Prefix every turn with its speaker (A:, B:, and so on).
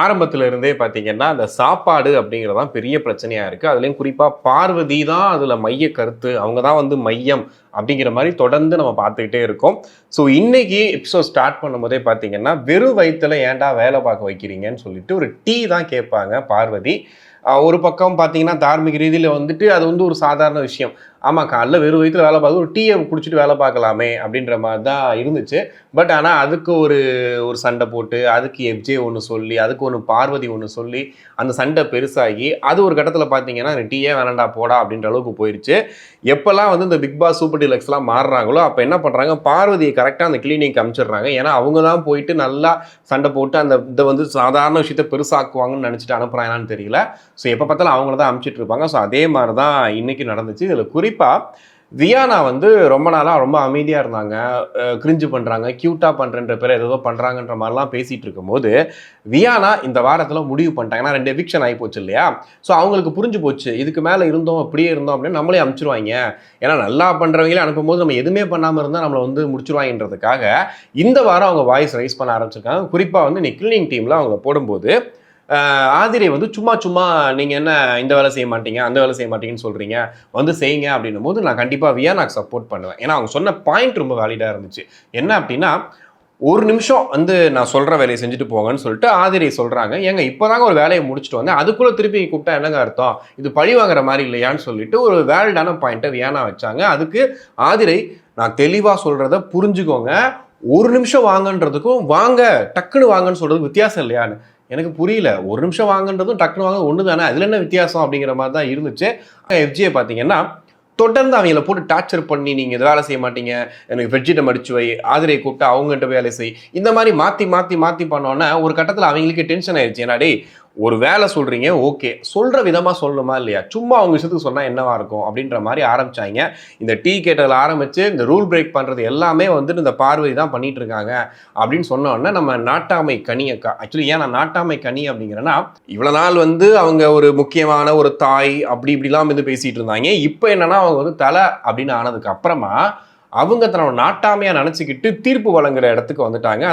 A: ஆரம்பத்துல இருந்தே பார்த்தீங்கன்னா அந்த சாப்பாடு அப்படிங்கிறது தான் பெரிய பிரச்சனையா இருக்கு. அதுலேயும் குறிப்பா பார்வதி தான் அதுல மைய கருத்து. அவங்க தான் வந்து மையம் அப்படிங்கிற மாதிரி தொடர்ந்து நம்ம பார்த்துக்கிட்டே இருக்கோம். ஸோ இன்னைக்கு எபிசோட் ஸ்டார்ட் பண்ணும்போதே பார்த்தீங்கன்னா வெறும் வயிற்றுல ஏன்டா வேலை பார்க்க வைக்கிறீங்கன்னு சொல்லிட்டு ஒரு டீ தான் கேட்பாங்க பார்வதி. ஒரு பக்கம் பார்த்தீங்கன்னா தார்மீக ரீதியில் வந்துட்டு அது வந்து ஒரு சாதாரண விஷயம். ஆமாம் காலைல வெறும் வயிற்றுல வேலை பார்க்க ஒரு டீயை குடிச்சிட்டு வேலை பார்க்கலாமே அப்படின்ற மாதிரி தான் இருந்துச்சு. பட் ஆனால் அதுக்கு ஒரு ஒரு சண்டை போட்டு அதுக்கு எஃப்ஜே ஒன்று சொல்லி அதுக்கு ஒன்று பார்வதி ஒன்று சொல்லி அந்த சண்டை பெருசாகி அது ஒரு கட்டத்தில் பார்த்தீங்கன்னா டீயே வேணாண்டா போடா அப்படின்ற அளவுக்கு போயிடுச்சு எப்போல்லாம் வந்து இந்த பிக் பாஸ் சூப்பர் டீலக்ஸ்லாம் மாறுறாங்களோ அப்போ என்ன பண்ணுறாங்க பார்வதியை கரெக்டாக அந்த கிளினிக் அனுப்பிச்சிடுறாங்க ஏன்னா அவங்க தான் போயிட்டு நல்லா சண்டை போட்டு அந்த இதை வந்து சாதாரண விஷயத்தை பெருசாக்குவாங்கன்னு நினச்சிட்டு அனுப்புகிறாங்களான்னு தெரியல. ஸோ எப்போ பார்த்தாலும் அவங்கள தான் அனுப்பிச்சிட்டு இருப்பாங்க. ஸோ அதே மாதிரி தான் இன்றைக்கி நடந்துச்சு. இதில் குறிப்பாக வியானா வந்து ரொம்ப நாளாக ரொம்ப அமைதியாக இருந்தாங்க. கிரிஞ்சு பண்ணுறாங்க க்யூட்டாக பண்ணுறன்ற பேர் ஏதோ பண்ணுறாங்கன்ற மாதிரிலாம் பேசிகிட்டு இருக்கும்போது வியானா இந்த வாரத்தில் முடிவு பண்ணிட்டாங்க. ஏன்னா ரெண்டு எவிக்ஷன் ஆகி போச்சு இல்லையா? ஸோ அவங்களுக்கு புரிஞ்சு போச்சு. இதுக்கு மேலே இருந்தோம் அப்படியே இருந்தோம் அப்படின்னு நம்மளே அனுப்பிச்சிருவாங்க. ஏன்னா நல்லா பண்ணுறவங்களே அனுப்பும்போது நம்ம எதுவுமே பண்ணாமல் இருந்தால் நம்மளை வந்து முடிச்சிருவாங்கன்றதுக்காக இந்த வாரம் அவங்க வாய்ஸ் ரைஸ் பண்ண ஆரம்பிச்சிருக்காங்க. குறிப்பாக வந்து இன்னைக்கு கிளீனிங் டீமில் அவங்க போடும்போது ஆதிரை வந்து சும்மா சும்மா நீங்கள் என்ன இந்த வேலை செய்ய மாட்டீங்க அந்த வேலை செய்ய மாட்டீங்கன்னு சொல்கிறீங்க வந்து செய்யுங்க அப்படின்னும் போது நான் கண்டிப்பாக வியானாக்கு சப்போர்ட் பண்ணுவேன். ஏன்னா அவங்க சொன்ன பாயிண்ட் ரொம்ப வேலிடாக இருந்துச்சு. என்ன அப்படின்னா ஒரு நிமிஷம் வந்து நான் சொல்கிற வேலையை செஞ்சுட்டு போங்கன்னு சொல்லிட்டு ஆதிரை சொல்கிறாங்க ஏங்க இப்போதாங்க ஒரு வேலையை முடிச்சுட்டு வந்தேன். அதுக்குள்ளே திருப்பி கூப்பிட்டா என்னங்க அர்த்தம்? இது பழி வாங்குற மாதிரி இல்லையான்னு சொல்லிட்டு ஒரு வேல்டான பாயிண்ட்டை வியானா வச்சாங்க. அதுக்கு ஆதிரை நான் தெளிவாக சொல்கிறத புரிஞ்சுக்கோங்க. ஒரு நிமிஷம் வாங்கன்றதுக்கும் வாங்க டக்குன்னு வாங்கன்னு சொல்கிறதுக்கு வித்தியாசம் இல்லையான்னு. எனக்கு புரியல. ஒரு நிமிஷம் வாங்கன்றதும் டக்குனு வாங்க ஒன்று தானே அதில் என்ன வித்தியாசம் அப்படிங்கிற மாதிரி தான் இருந்துச்சு. எஃப்ஜியை பார்த்தீங்கன்னா தொடர்ந்து அவங்கள போட்டு டார்ச்சர் பண்ணி நீங்கள் இது வேலை செய்ய மாட்டீங்க. எனக்கு வெஜ்ஜிடம் மடிச்சு வை ஆதிரியை கூப்பிட்டு அவங்ககிட்ட வேலை செய். இந்த மாதிரி மாற்றி மாற்றி மாற்றி பண்ணோன்னே ஒரு கட்டத்தில் அவங்களுக்கு டென்ஷன் ஆயிடுச்சு ஏன்னா ஒரு வேலை சொல்கிறீங்க ஓகே. சொல்கிற விதமாக சொல்லணுமா இல்லையா? சும்மா அவங்க விஷயத்துக்கு சொன்னால் என்னவா இருக்கும்? அப்படின்ற மாதிரி ஆரம்பிச்சாங்க. இந்த டீ கேட்டதில் ஆரம்பித்து இந்த ரூல் பிரேக் பண்ணுறது எல்லாமே வந்துட்டு இந்த பார்வதி தான் பண்ணிட்டு இருக்காங்க அப்படின்னு சொன்னோன்னா நம்ம நாட்டாமை கனி அக்கா. ஆக்சுவலி ஏன் நான் நாட்டாமை கனி அப்படிங்கிறேன்னா இவ்வளோ நாள் வந்து அவங்க ஒரு முக்கியமான ஒரு தாய் அப்படி இப்படிலாம் வந்து பேசிட்டு இருந்தாங்க. இப்போ என்னன்னா அவங்க வந்து தலை அப்படின்னு ஆனதுக்கு அப்புறமா அவங்க தன்னோட நாட்டாமையா நினச்சிக்கிட்டு தீர்ப்பு வழங்குற இடத்துக்கு வந்துட்டாங்க.